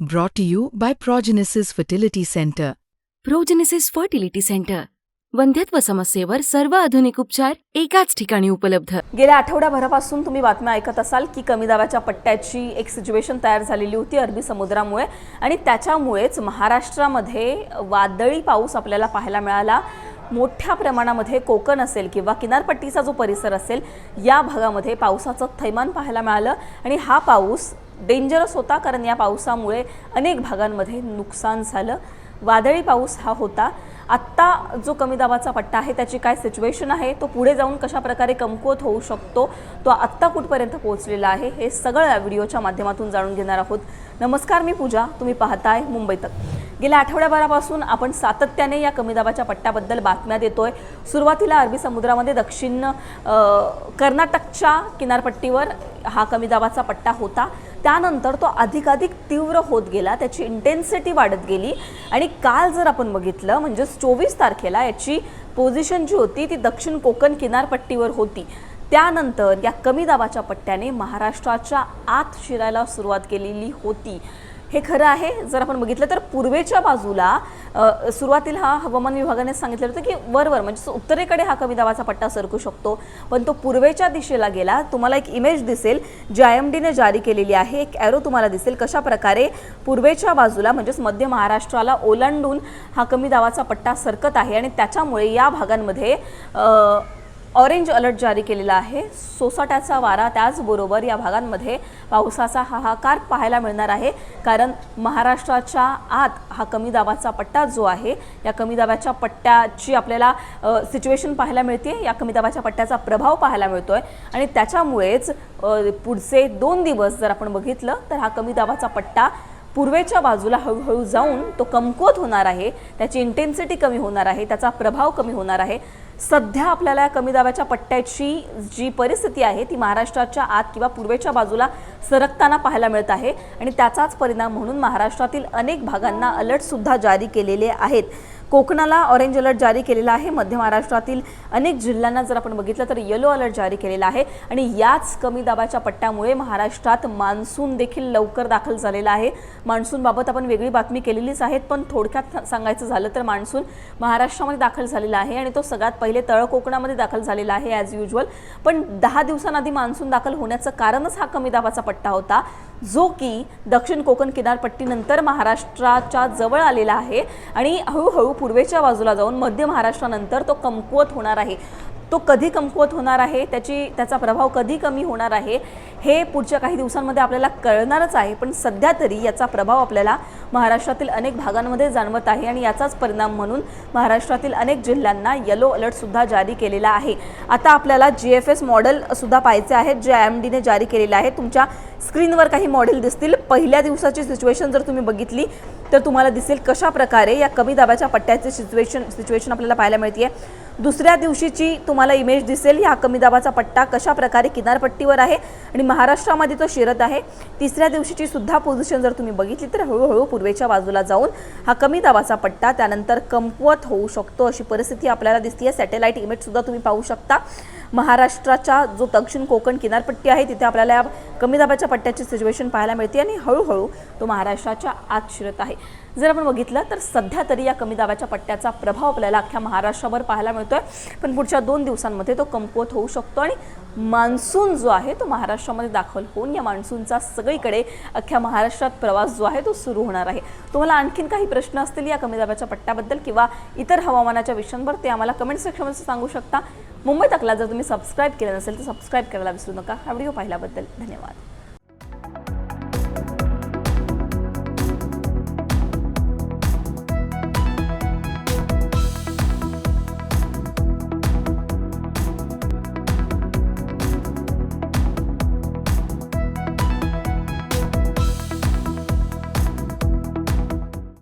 Brought to you by Progenesis Fertility Center. Progenesis fertility center वंध्यत्व समस्येवर सर्व आधुनिक उपचार एकाच ठिकाणी उपलब्ध. गेल्या आठवड्याभरापासून तुम्ही बातम्या ऐकत असाल की कमी दाबाच्या पट्ट्याची एक सिच्युएशन तयार झालेली होती अरबी समुद्रामुळे. आणि त्याच्यामुळेच महाराष्ट्रामध्ये वादळी पाऊस आपल्याला पाहायला मिळाला. मोठ्या प्रमाणामध्ये कोकण असेल किंवा किनारपट्टीचा जो परिसर असेल या भागामध्ये पावसाचं थैमान पाहायला मिळालं. आणि हा पाऊस डेंजरस होता कारण या पावसामुळे अनेक भागांमध्ये नुकसान झालं. वादळी पाऊस हा होता. आत्ता जो कमी दाबाचा पट्टा आहे त्याची काय सिच्युएशन आहे? तो पुढे जाऊन कशा प्रकारे कमकुवत होऊ शकतो? तो आत्ता कुठपर्यंत पोहोचलेला आहे? हे सगळं या व्हिडिओच्या माध्यमातून जाणून घेणार आहोत. नमस्कार मी पूजा. तुम्ही पाहताय मुंबई तक. गेल्या आठवड्याभरापासून आपण सातत्याने या कमी दाबाच्या पट्ट्याबद्दल बातम्या देतोय. सुरुवातीला अरबी समुद्रामध्ये दक्षिण कर्नाटकच्या किनारपट्टीवर हा कमी दाबाचा पट्टा होता. त्यानंतर तो अधिकाधिक तीव्र होत गेला. त्याची इंटेन्सिटी वाढत गेली. आणि काल जर आपण बघितलं म्हणजेच चोवीस तारखेला याची पोझिशन जी होती ती दक्षिण कोकण किनारपट्टीवर होती. त्यानंतर या कमी दाबाच्या पट्ट्याने महाराष्ट्राच्या आत शिरायला सुरुवात केलेली होती. हे खरं आहे. जर आपण बघितलं तर पूर्वेच्या बाजूला सुरुवातीला हा हवामान विभागाने सांगितलं होतं की वरवर म्हणजे उत्तरेकडे हा कमी दाबाचा पट्टा सरकू शकतो. पण तो पूर्वेच्या दिशेला गेला. तुम्हाला एक इमेज दिसेल. जी एम डीने जारी केलेली आहे. एक ॲरो तुम्हाला दिसेल. कशा प्रकारे पूर्वेच्या बाजूला म्हणजेच मध्य महाराष्ट्राला ओलांडून हा कमी दाबाचा पट्टा सरकत आहे. आणि त्याच्यामुळे या भागांमध्ये ऑरेंज अलर्ट जारी केलेला आहे. सोसाट्याचा वारा त्याचबरोबर या भागांमध्ये पावसाचा हाहाकार पाहायला मिळणार आहे. कारण महाराष्ट्राच्या आत हा कमी दाबाचा पट्टा जो आहे या कमी दाबाच्या पट्ट्याची आपल्याला सिच्युएशन पाहायला मिळते. या कमी दाबाच्या पट्ट्याचा प्रभाव पाहायला मिळतोय. आणि त्याच्यामुळेच पुढचे दोन दिवस जर आपण बघितलं तर हा कमी दाबाचा पट्टा पूर्वेच्या बाजूला हळूहळू जाऊन तो कमकुवत होणार आहे. त्याची इंटेन्सिटी कमी होणार आहे. त्याचा प्रभाव कमी होणार आहे. सध्या आपल्याला या कमी दाबाच्या पट्ट्याची जी परिस्थिती आहे ती महाराष्ट्राच्या आत किंवा पूर्वेच्या बाजूला सरकताना पाहायला मिळत आहे. आणि त्याचाच परिणाम म्हणून महाराष्ट्रातील अनेक भागांना अलर्टसुद्धा जारी केलेले आहेत. कोकणाला ऑरेंज अलर्ट जारी केलेला आहे. मध्य महाराष्ट्रातील अनेक जिल्ह्यांना जर आपण बघितलं तर येलो अलर्ट जारी केलेला आहे. आणि याच कमी दाबाच्या पट्ट्यामुळे महाराष्ट्रात मान्सून देखील लवकर दाखल झालेला आहे. मान्सूनबाबत आपण वेगळी बातमी केलेलीच आहेत पण थोडक्यात सांगायचं झालं तर मान्सून महाराष्ट्रामध्ये दाखल झालेला आहे आणि तो सगळ्यात पहिले तळ कोकणामध्ये दाखल झालेला आहे ॲज युजल पण दहा दिवसांआधी मान्सून दाखल होण्याचं कारणच हा कमी दाबाचा पट्टा होता जो की दक्षिण कोकण किनारपट्टीनंतर महाराष्ट्राच्या जवळ आलेला आहे. आणि हळूहळू पूर्वेच्या बाजूला जाऊन मध्य महाराष्ट्रानंतर तो कमकुवत होणार आहे. तो कधी कमकुवत होणार आहे? त्याची त्याचा प्रभाव कधी कमी होणार आहे? हे पुढच्या काही दिवसांमध्ये आपल्याला कळणारच आहे. पण सध्या तरी याचा प्रभाव आपल्याला महाराष्ट्रातील अनेक भागांमध्ये जाणवत आहे आणि याचाच परिणाम म्हणून महाराष्ट्रातील अनेक जिल्ह्यांना येलो अलर्टसुद्धा जारी केलेला आहे. आता आपल्याला जी एफ एस मॉडेलसुद्धा पाहायचे आहेत जे आय एम डीने जारी केलेलं आहे. तुमच्या स्क्रीनवर काही मॉडेल दिसतील. पहिल्या दिवसाची सिच्युएशन जर तुम्ही बघितली तर तुम्हाला दिसेल कशा प्रकारे या कमी दाबाच्या पट्ट्याचे सिच्युएशन सिच्युएशन आपल्याला पाहायला मिळते दुसऱ्या दिवशीची तुम्हाला इमेज दिसेल ह्या कमी दाबाचा पट्टा कशा प्रकारे किनारपट्टीवर आहे आणि महाराष्ट्रामध्ये तो शिरत आहे. तिसऱ्या दिवशीची सुद्धा पोझिशन जर तुम्ही बघितली तर हळूहळू पूर्वेच्या बाजूला जाऊन हा कमी दाबाचा पट्टा त्यानंतर कमकुवत होऊ शकतो अशी परिस्थिती आपल्याला दिसते सॅटेलाईट इमेजसुद्धा तुम्ही पाहू शकता. महाराष्ट्राच्या जो दक्षिण कोकण किनारपट्टी आहे तिथे आपल्याला या कमी दाबाच्या पट्ट्याची सिच्युएशन पाहायला मिळते आणि हळूहळू तो महाराष्ट्राच्या आत शिरत आहे. जर आपण बघितलं तर सध्या तरी या कमी दाबाच्या पट्ट्याचा प्रभाव आपल्याला अख्ख्या महाराष्ट्रावर पाहायला मिळतोय. पण पुढच्या दोन दिवसांमध्ये तो कमकुवत होऊ शकतो आणि मान्सून जो आहे तो महाराष्ट्रामध्ये दाखल होऊन या मान्सूनचा सगळीकडे अख्ख्या महाराष्ट्रात प्रवास जो आहे तो सुरू होणार आहे. तुम्हाला आणखीन काही प्रश्न असतील या कमी दाबाच्या पट्ट्याबद्दल किंवा इतर हवामानाच्या विषयांवर ते आम्हाला कमेंट सेक्शनमध्ये सांगू शकता. मुंबई तकला जर तुम्ही सबस्क्राईब केलं नसेल तर सबस्क्राईब करायला विसरू नका. हा व्हिडिओ पाहिल्याबद्दल धन्यवाद.